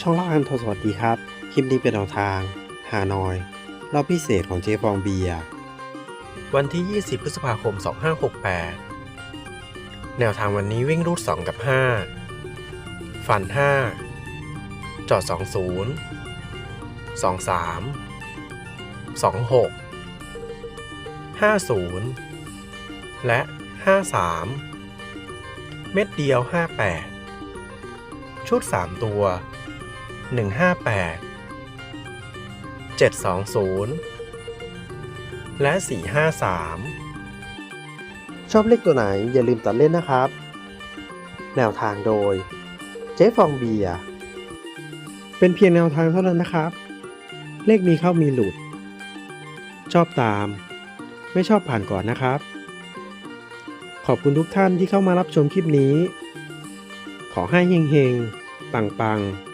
ช่องเล่าอันทรสวัสดีครับ คลิปนี้เป็นแนวทาง ฮานอยรอบพิเศษของเจฟองเบีย วันที่ 20 พฤษภาคม 2568 แนวทางวันนี้วิ่งรูด 2 กับ 5 ฟัน 5 จอด 20 23 26 50 และ 53 เม็ดเดียว 58 ชุด 3 ตัว 158 720 และ 453 ชอบเลขตัวไหนอย่าลืมตัดเล่นนะครับ แนวทางโดย เจ๊ฟองเบียเป็นเพียงแนวทางเท่านั้นนะครับ เลขมีเข้ามีหลุด ชอบตาม ไม่ชอบผ่านก่อนนะครับ ขอบคุณทุกท่านที่เข้ามารับชมคลิปนี้ ขอให้เฮงๆ ปังๆ